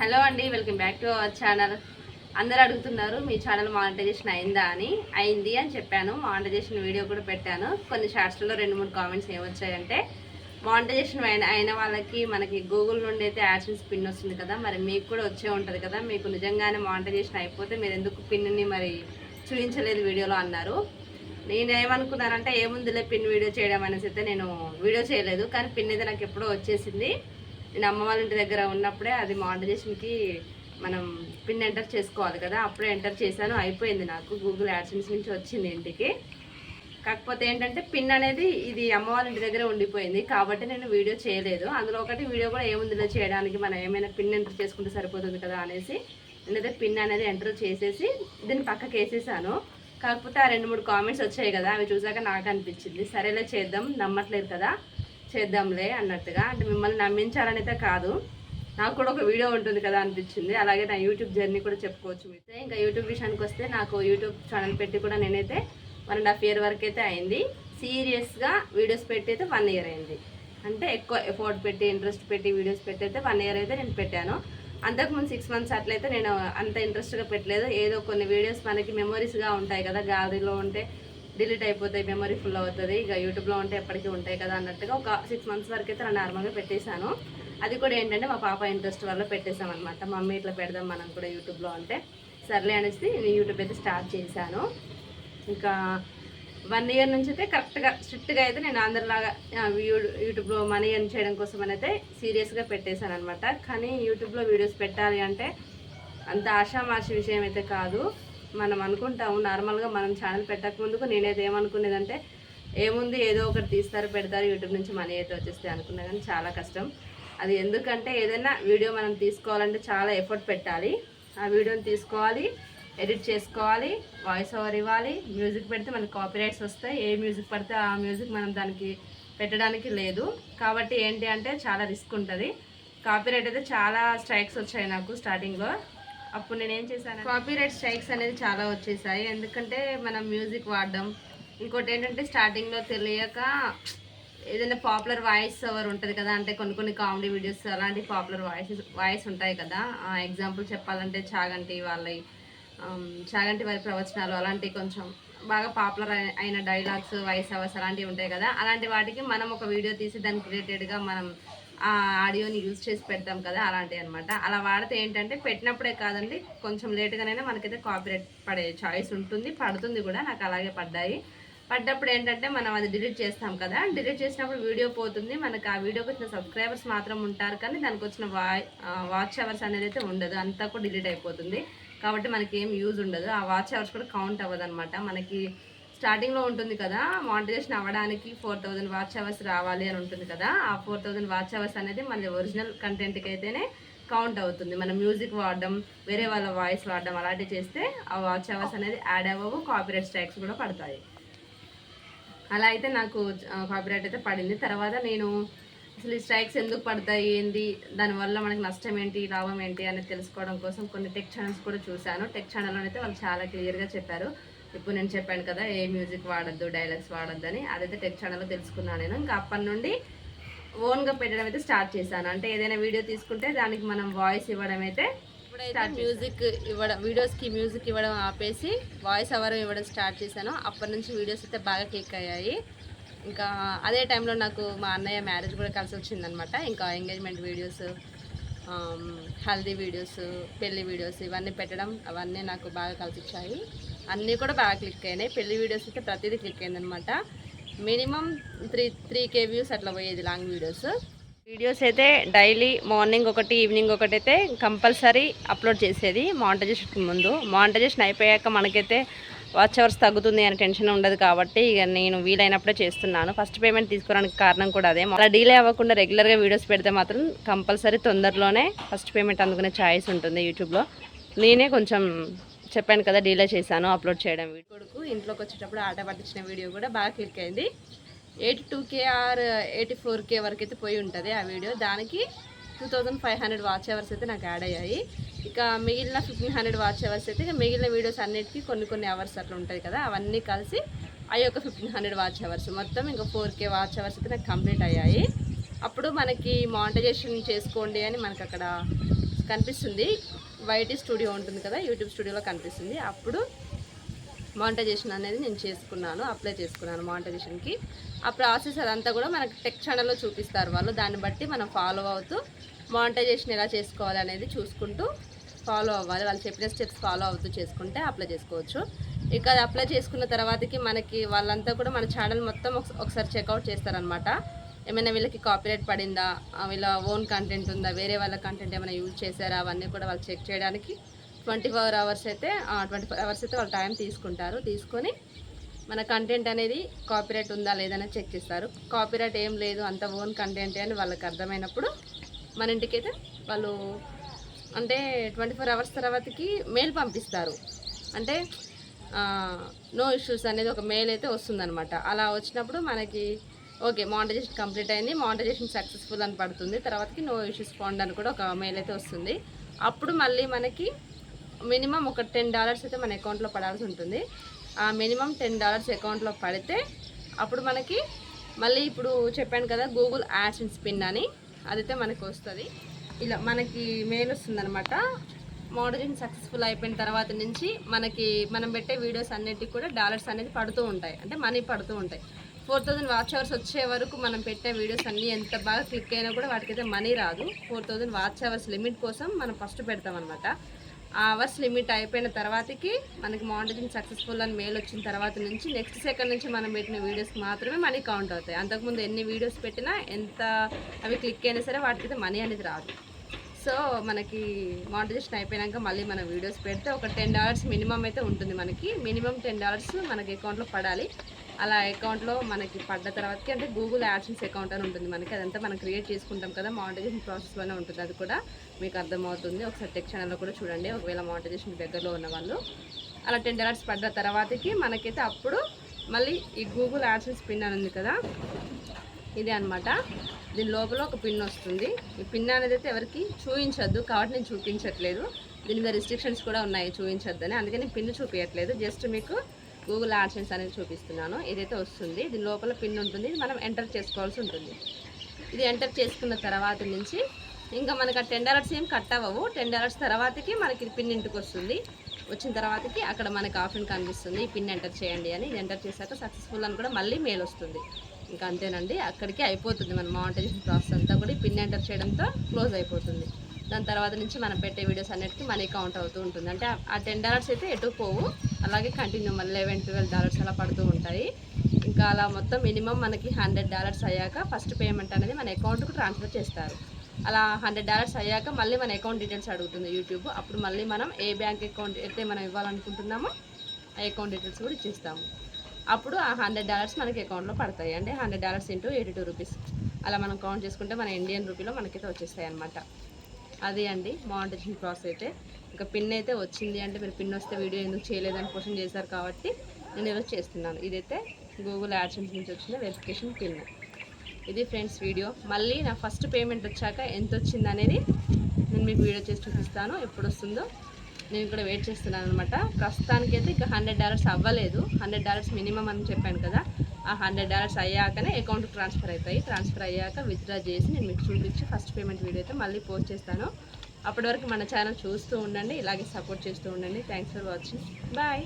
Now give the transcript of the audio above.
Hello అండి welcome back to our channel. అందరు అడుగుతున్నారు మీ ఛానల్ మానిటైజేషన్ అయిందా అని. అయింది అని చెప్పాను మానిటైజేషన్ వీడియో కూడా పెట్టాను. కొన్ని షార్ట్స్లో రెండు మూడు కామెంట్స్ ఏమొచ్చాయంటే మానిటైజేషన్ అయిన అయిన వాళ్ళకి మనకి గూగుల్ నుండి అయితే యాడ్సెన్స్ పిన్ వస్తుంది కదా మరి మీకు కూడా వచ్చే ఉంటుంది కదా మీకు నిజంగానే మానిటైజేషన్ అయిపోతే మీరు ఎందుకు పిన్ని మరి చూపించలేదు వీడియోలో అన్నారు. నేను ఏమనుకున్నానంటే ఏముందిలే పిన్ వీడియో చేయడం అనేసి అయితే నేను వీడియో చేయలేదు కానీ పిన్ అయితే నాకు ఎప్పుడో వచ్చేసింది. నేను అమ్మ వాళ్ళ ఇంటి దగ్గర ఉన్నప్పుడే అది మానిటైజేషన్కి మనం పిన్ ఎంటర్ చేసుకోవాలి కదా అప్పుడే ఎంటర్ చేశాను అయిపోయింది నాకు. గూగుల్ యాడ్సెన్స్ నుంచి వచ్చింది ఇంటికి. కాకపోతే ఏంటంటే పిన్ అనేది ఇది అమ్మ వాళ్ళ ఇంటి దగ్గర ఉండిపోయింది కాబట్టి నేను వీడియో చేయలేదు. అందులో ఒకటి వీడియో కూడా ఏముందిలో చేయడానికి మనం ఏమైనా పిన్ ఎంటర్ చేసుకుంటే సరిపోతుంది కదా అనేసి నేనైతే పిన్ అనేది ఎంటర్ చేసేసి దీన్ని పక్కకి వేసేసాను. కాకపోతే ఆ రెండు మూడు కామెంట్స్ వచ్చాయి కదా అవి చూసాక నాకు అనిపించింది. సరేలే చేద్దాం నమ్మట్లేదు కదా. చేద్దాంలే అన్నట్టుగా. అంటే మిమ్మల్ని నమ్మించాలని అయితే కాదు. నాకు కూడా ఒక వీడియో ఉంటుంది కదా అనిపించింది. అలాగే నా యూట్యూబ్ జర్నీ కూడా చెప్పుకోవచ్చు మీతో. ఇంకా యూట్యూబ్ విషయానికి వస్తే నాకు యూట్యూబ్ ఛానల్ పెట్టి కూడా నేనైతే వన్ అండ్ హాఫ్ ఇయర్ వరకు అయితే అయింది. సీరియస్గా వీడియోస్ పెట్టి అయితే వన్ ఇయర్ అయింది. అంటే ఎక్కువ ఎఫోర్ట్ పెట్టి ఇంట్రెస్ట్ పెట్టి వీడియోస్ పెట్టి అయితే వన్ ఇయర్ అయితే నేను పెట్టాను. అంతకుముందు సిక్స్ మంత్స్ అట్లయితే నేను అంత ఇంట్రెస్ట్గా పెట్టలేదు. ఏదో కొన్ని వీడియోస్ మనకి మెమరీస్గా ఉంటాయి కదా గ్యాలరీలో ఉంటే. డిలీట్ అయిపోతాయి మెమరీ ఫుల్ అవుతుంది. ఇక యూట్యూబ్లో ఉంటే ఎప్పటికీ ఉంటాయి కదా అన్నట్టుగా ఒక సిక్స్ మంత్స్ వరకు అయితే నన్ను నార్మల్గా పెట్టేశాను. అది కూడా ఏంటంటే మా పాప ఇంట్రెస్ట్ వల్ల పెట్టేశామన్నమాట. మమ్మీ ఇట్లా పెడదాం మనం కూడా యూట్యూబ్లో అంటే. సర్లే అనేసి నేను యూట్యూబ్ అయితే స్టార్ట్ చేశాను. ఇంకా వన్ ఇయర్ నుంచి అయితే కరెక్ట్గా స్ట్రిక్ట్గా అయితే నేను అందరిలాగా యూట్యూబ్లో మనీ ఎర్న్ చేయడం కోసం అని అయితే సీరియస్గా పెట్టేశాను అనమాట కానీ యూట్యూబ్లో వీడియోస్ పెట్టాలి అంటే అంత ఆషామాషి విషయం అయితే కాదు. మనం అనుకుంటాము. నార్మల్గా మనం ఛానల్ పెట్టక ముందుకు నేనైతే ఏమనుకునేదంటే ఏముంది ఏదో ఒకటి తీస్తారు పెడతారు యూట్యూబ్ నుంచి మనీ అయితే వచ్చేస్తాయి అనుకున్నా కానీ చాలా కష్టం. అది ఎందుకంటే ఏదైనా వీడియో మనం తీసుకోవాలంటే చాలా ఎఫర్ట్ పెట్టాలి. ఆ వీడియోని తీసుకోవాలి ఎడిట్ చేసుకోవాలి వాయిస్ ఓవర్ ఇవ్వాలి మ్యూజిక్ పెడితే మనకి కాపీరైట్స్ వస్తాయి. ఏ మ్యూజిక్ పడితే ఆ మ్యూజిక్ మనం దానికి పెట్టడానికి లేదు. కాబట్టి ఏంటి అంటే చాలా రిస్క్ ఉంటుంది. కాపీరైట్ అయితే చాలా స్ట్రైక్స్ వచ్చాయి నాకు స్టార్టింగ్లో. అప్పుడు నేను ఏం చేశాను కాపీరైట్ స్ట్రైక్స్ అనేది చాలా వచ్చేసాయి. ఎందుకంటే మనం మ్యూజిక్ వాడడం ఇంకోటి ఏంటంటే స్టార్టింగ్లో తెలియక ఏదైనా పాపులర్ వాయిస్ ఓవర్ ఉంటుంది కదా అంటే కొన్ని కొన్ని కామెడీ వీడియోస్ అలాంటి పాపులర్ వాయిస్ వాయిస్ ఉంటాయి కదా. ఎగ్జాంపుల్ చెప్పాలంటే చాగంటి వాళ్ళ చాగంటి వారి ప్రవచనాలు అలాంటివి కొంచెం బాగా పాపులర్ అయిన డైలాగ్స్ వాయిస్ అవర్స్ అలాంటివి ఉంటాయి కదా. అలాంటి వాటికి మనం ఒక వీడియో తీసి దానికి రిలేటెడ్గా మనం ఆడియోని యూజ్ చేసి పెడతాం కదా అలాంటివి అనమాట అలా వాడితే ఏంటంటే పెట్టినప్పుడే కాదండి కొంచెం లేట్గానైనా మనకైతే కాపీరైట్ పడే చాయిస్ ఉంటుంది పడుతుంది కూడా నాకు అలాగే పడ్డాయి. పడ్డప్పుడు ఏంటంటే మనం అది డిలీట్ చేస్తాం కదా డిలీట్ చేసినప్పుడు వీడియో పోతుంది మనకు ఆ వీడియోకి వచ్చిన సబ్స్క్రైబర్స్ మాత్రం ఉంటారు కానీ దానికి వచ్చిన వాచ్ అవర్స్ అనేది అయితే ఉండదు అంతా కూడా డిలీట్ అయిపోతుంది. కాబట్టి మనకి ఏం యూజ్ ఉండదు ఆ వాచ్ అవర్స్ కూడా కౌంట్ అవ్వదు అనమాట మనకి స్టార్టింగ్లో ఉంటుంది కదా మానిటైజేషన్ అవ్వడానికి ఫోర్ థౌజండ్ వాచ్ అవర్స్ రావాలి అని ఉంటుంది కదా ఆ ఫోర్ థౌజండ్ వాచ్ అవర్స్ అనేది మన ఒరిజినల్ కంటెంట్కి అయితేనే కౌంట్ అవుతుంది. మనం మ్యూజిక్ వాడడం వేరే వాళ్ళ వాయిస్ వాడడం అలాంటివి చేస్తే ఆ వాచ్ అవర్స్ అనేది యాడ్ అవ్వవు కాపీరైట్ స్ట్రైక్స్ కూడా పడతాయి. అలా అయితే నాకు కాపీరైట్ అయితే పడింది. తర్వాత నేను అసలు ఈ స్ట్రైక్స్ ఎందుకు పడతాయి ఏంది దానివల్ల మనకి నష్టం ఏంటి లాభం ఏంటి అనేది తెలుసుకోవడం కోసం కొన్ని టెక్ ఛానల్స్ కూడా చూశాను. టెక్ ఛానల్లో అయితే వాళ్ళు చాలా క్లియర్గా చెప్పారు. ఇప్పుడు నేను చెప్పాను కదా ఏ మ్యూజిక్ వాడద్దు డైలాగ్స్ వాడద్దు అని అదైతే టెక్ ఛానల్లో తెలుసుకున్నాను నేను. ఇంకా అప్పటి నుండి ఓన్గా పెట్టడం అయితే స్టార్ట్ చేశాను. అంటే ఏదైనా వీడియో తీసుకుంటే దానికి మనం వాయిస్ ఇవ్వడం అయితే ఇప్పుడైతే మ్యూజిక్ ఇవ్వడం వీడియోస్కి మ్యూజిక్ ఇవ్వడం ఆపేసి వాయిస్ ఓవర్ ఇవ్వడం స్టార్ట్ చేశాను. అప్పటి నుంచి వీడియోస్ అయితే బాగా క్లిక్ అయ్యాయి. ఇంకా అదే టైంలో నాకు మా అన్నయ్య మ్యారేజ్ కూడా కలిసి వచ్చిందనమాట ఇంకా ఎంగేజ్మెంట్ వీడియోస్ హల్దీ వీడియోస్ పెళ్ళి వీడియోస్ ఇవన్నీ పెట్టడం అవన్నీ నాకు బాగా కలిసి వచ్చాయి. అన్నీ కూడా బాగా క్లిక్ అయినాయి. పెళ్ళి వీడియోస్ అయితే ప్రతిదీ క్లిక్ అయిందనమాట minimum three three K views అట్లా పోయేది లాంగ్ వీడియోస్. వీడియోస్ అయితే డైలీ మార్నింగ్ ఒకటి ఈవినింగ్ ఒకటి అయితే కంపల్సరీ అప్లోడ్ చేసేది మానిటైజేషన్ ముందు. మానిటైజేషన్ అయిపోయాక మనకైతే వాచ్ అవర్స్ తగ్గుతుంది అని టెన్షన్ ఉండదు కాబట్టి ఇక నేను వీలైనప్పుడే చేస్తున్నాను. ఫస్ట్ పేమెంట్ తీసుకోవడానికి కారణం కూడా అదే. అలా డీలే అవ్వకుండా రెగ్యులర్గా వీడియోస్ పెడితే మాత్రం కంపల్సరీ తొందరలోనే ఫస్ట్ పేమెంట్ అందుకునే ఛాయిస్ ఉంటుంది యూట్యూబ్లో. నేనే కొంచెం చెప్పాను కదా డీలే చేశాను అప్లోడ్ చేయడం కొడుకు ఇంట్లోకి వచ్చేటప్పుడు ఆట పట్టించిన వీడియో కూడా బాగా క్లిక్ అయింది. Eighty two K or eighty four K వరకు అయితే పోయి ఉంటుంది ఆ వీడియో. దానికి two thousand five hundred watch hours అయితే నాకు యాడ్ అయ్యాయి. ఇక మిగిలిన ఫిఫ్టీన్ హండ్రెడ్ వాచ్ అవర్స్ అయితే ఇక మిగిలిన వీడియోస్ అన్నిటికీ కొన్ని కొన్ని అవర్స్ అట్లా ఉంటాయి కదా అవన్నీ కలిసి అవి ఒక ఫిఫ్టీన్ హండ్రెడ్ వాచ్ అవర్స్. మొత్తం ఇంకా ఫోర్ కే వాచ్ అవర్స్ అయితే నాకు కంప్లీట్ అయ్యాయి. అప్పుడు మనకి మానిటైజేషన్ చేసుకోండి అని మనకు అక్కడ కనిపిస్తుంది. వైటీ స్టూడియో ఉంటుంది కదా యూట్యూబ్ స్టూడియోలో కనిపిస్తుంది. అప్పుడు మానిటైజేషన్ అనేది నేను చేసుకున్నాను అప్లై చేసుకున్నాను మానిటైజేషన్కి ఆ ప్రాసెస్ అదంతా కూడా మనకి టెక్ ఛానల్లో చూపిస్తారు వాళ్ళు. దాన్ని బట్టి మనం ఫాలో అవుతూ మానిటైజేషన్ ఎలా చేసుకోవాలి అనేది చూసుకుంటూ ఫాలో అవ్వాలి. వాళ్ళు చెప్పిన స్టెప్స్ ఫాలో అవుతూ చేసుకుంటే అప్లై చేసుకోవచ్చు. ఇక అది అప్లై చేసుకున్న తర్వాతకి మనకి వాళ్ళంతా కూడా మన ఛానల్ మొత్తం ఒకసారి చెక్అవుట్ చేస్తారనమాట ఏమైనా వీళ్ళకి కాపీరైట్ పడిందా? వీళ్ళ ఓన్ కంటెంట్ ఉందా? వేరే వాళ్ళ కంటెంట్ ఏమైనా యూజ్ చేశారా? అవన్నీ కూడా వాళ్ళు చెక్ చేయడానికి ట్వంటీ ఫోర్ అవర్స్ అయితే ట్వంటీ ఫోర్ అవర్స్ అయితే వాళ్ళు టైం తీసుకుంటారు. తీసుకొని మన కంటెంట్ అనేది కాపీరైట్ ఉందా లేదని చెక్ చేస్తారు. కాపీరైట్ ఏం లేదు అంత ఓన్ కంటెంట్ అని వాళ్ళకి అర్థమైనప్పుడు మన ఇంటికైతే వాళ్ళు అంటే ట్వంటీ ఫోర్ అవర్స్ తర్వాతకి మెయిల్ పంపిస్తారు. అంటే నో ఇష్యూస్ అనేది ఒక మెయిల్ అయితే వస్తుందన్నమాట. అలా వచ్చినప్పుడు మనకి ఓకే మానిటైజేషన్ కంప్లీట్ అయింది. మానిటైజేషన్ సక్సెస్ఫుల్ అని పడుతుంది. తర్వాతకి నో ఇష్యూస్ ఫండ్ అని కూడా ఒక మెయిల్ అయితే వస్తుంది. అప్పుడు మళ్ళీ మనకి మినిమం ఒక టెన్ డాలర్స్ అయితే మన అకౌంట్లో పడాల్సి ఉంటుంది. ఆ మినిమం టెన్ డాలర్స్ అకౌంట్లో పడితే అప్పుడు మనకి మళ్ళీ ఇప్పుడు చెప్పాను కదా గూగుల్ యాడ్స్ అండ్ స్పిన్ అని. అదైతే మనకి వస్తుంది. ఇలా మనకి మెయిల్ వస్తుందనమాట మోడలింగ్ సక్సెస్ఫుల్ అయిపోయిన తర్వాత నుంచి మనకి మనం పెట్టే వీడియోస్ అన్నిటికి కూడా డాలర్స్ అనేది పడుతూ ఉంటాయి. అంటే మనీ పడుతూ ఉంటాయి. ఫోర్ థౌజండ్ వాచ్ అవర్స్ వచ్చే వరకు మనం పెట్టే వీడియోస్ అన్నీ ఎంత బాగా క్లిక్ అయినా కూడా వాటికైతే మనీ రాదు. Four thousand watch hours limit కోసం మనం ఫస్ట్ పెడతాం అనమాట ఆ అవర్స్ లిమిట్ అయిపోయిన తర్వాతకి మనకి మానిటరింగ్ సక్సెస్ఫుల్ అని మెయిల్ వచ్చిన తర్వాత నుంచి నెక్స్ట్ సెకండ్ నుంచి మనం పెట్టిన వీడియోస్కి మాత్రమే మనీ కౌంట్ అవుతాయి. అంతకుముందు ఎన్ని వీడియోస్ పెట్టినా ఎంత అవి క్లిక్ అయినా సరే వాటికైతే మనీ అనేది రాదు. సో మనకి మానిటైజేషన్ అయిపోయాక మళ్ళీ మనం వీడియోస్ పెడితే ఒక టెన్ డాలర్స్ మినిమం అయితే ఉంటుంది మనకి. మినిమం టెన్ డాలర్స్ మనకి అకౌంట్లో పడాలి. అలా అకౌంట్లో మనకి పడ్డ తర్వాతకి అంటే గూగుల్ యాడ్సెన్స్ అకౌంట్ అని ఉంటుంది మనకి. అదంతా మనం క్రియేట్ చేసుకుంటాం కదా మానిటైజేషన్ ప్రాసెస్లోనే ఉంటుంది అది కూడా. మీకు అర్థమవుతుంది. ఒకసారి టెక్ ఛానల్లో కూడా చూడండి. ఒకవేళ మానిటైజేషన్ దగ్గరలో ఉన్న వాళ్ళు. అలా టెన్ డాలర్స్ పడ్డ తర్వాతకి మనకైతే అప్పుడు మళ్ళీ ఈ గూగుల్ యాడ్సెన్స్ పిన్ అని ఉంది కదా. ఇదే అనమాట దీని లోపల ఒక పిన్ వస్తుంది. ఈ పిన్ అనేది అయితే ఎవరికి చూపించద్దు కాబట్టి నేను చూపించట్లేదు. దీని మీద రిస్ట్రిక్షన్స్ కూడా ఉన్నాయి. చూపించొద్దని అందుకని నేను పిన్ చూపించట్లేదు జస్ట్ మీకు గూగుల్ ఆప్షన్స్ అనేది చూపిస్తున్నాను. ఏదైతే వస్తుంది. దీని లోపల పిన్ ఉంటుంది. మనం ఎంటర్ చేసుకోవాల్సి ఉంటుంది. ఇది ఎంటర్ చేసుకున్న తర్వాత నుంచి ఇంకా మనకి ఆ టెన్ డాలర్స్ ఏం కట్ అవ్వవు. టెన్ డాలర్స్ తర్వాతకి మనకి ఇది పిన్ ఇంటికి వస్తుంది. వచ్చిన తర్వాతకి అక్కడ మనకి ఆప్షన్ కనిపిస్తుంది. ఈ పిన్ ఎంటర్ చేయండి అని. ఇది ఎంటర్ చేశాక సక్సెస్ఫుల్ అని కూడా మళ్ళీ మెయిల్ వస్తుంది. ఇంకా అంతేనండి. అక్కడికి అయిపోతుంది మన మానిటైజేషన్ ప్రాసెస్ అంతా కూడా. పిన్ ఎంటర్ చేయడంతో క్లోజ్ అయిపోతుంది. దాని తర్వాత నుంచి మనం పెట్టే వీడియోస్ అన్నిటికీ మనీ కౌంట్ అవుతూ ఉంటుంది. అంటే ఆ- ఆ టెన్ డాలర్స్ అయితే ఎటు పోవు. అలాగే కంటిన్యూ మళ్ళీ లెవెన్ ట్వెల్వ్ డాలర్స్ అలా పడుతూ ఉంటాయి. ఇంకా అలా మొత్తం మినిమం మనకి హండ్రెడ్ డాలర్స్ అయ్యాక ఫస్ట్ పేమెంట్ అనేది మన అకౌంట్కు ట్రాన్స్ఫర్ చేస్తారు. అలా హండ్రెడ్ డాలర్స్ అయ్యాక మళ్ళీ మన అకౌంట్ డీటెయిల్స్ అడుగుతుంది యూట్యూబ్ అప్పుడు మళ్ళీ మనం ఏ బ్యాంక్ అకౌంట్ అయితే మనం ఇవ్వాలనుకుంటున్నామో ఆ అకౌంట్ డీటెయిల్స్ కూడా ఇచ్చేస్తాము. అప్పుడు ఆ హండ్రెడ్ డాలర్స్ మనకి అకౌంట్లో పడతాయి. అంటే hundred dollars into eighty two rupees అలా మనం కౌంట్ చేసుకుంటే మన ఇండియన్ రూపీలో మనకైతే వచ్చేస్తాయి అనమాట అది అండి మానిటేషన్ ప్రాసెస్ అయితే. ఇంకా పిన్ అయితే వచ్చింది అంటే మీరు పిన్ వస్తే వీడియో ఎందుకు చేయలేదని క్వశ్చన్ చేశారు కాబట్టి నేను ఈరోజు చేస్తున్నాను. ఇదైతే గూగుల్ యాడ్సెన్స్ నుంచి వచ్చిన వెరిఫికేషన్ పిన్ ఇది ఫ్రెండ్స్ వీడియో మళ్ళీ నా ఫస్ట్ పేమెంట్ వచ్చాక ఎంత వచ్చింది అనేది నేను మీకు వీడియో చేసి చూపిస్తాను. ఎప్పుడు వస్తుందో నేను కూడా వెయిట్ చేస్తున్నాను అనమాట ప్రస్తుతానికి అయితే ఇక హండ్రెడ్ డాలర్స్ అవ్వలేదు. హండ్రెడ్ డాలర్స్ మినిమం అని చెప్పాను కదా ఆ హండ్రెడ్ డాలర్స్ అయ్యాకనే అకౌంట్కి ట్రాన్స్ఫర్ అవుతాయి. ట్రాన్స్ఫర్ అయ్యాక విత్డ్రా చేసి నేను మీకు చూపించి ఫస్ట్ పేమెంట్ వీడియో అయితే మళ్ళీ పోస్ట్ చేస్తాను. అప్పటి వరకు మన ఛానల్ చూస్తూ ఉండండి ఇలాగే సపోర్ట్ చేస్తూ ఉండండి. Thanks for watching bye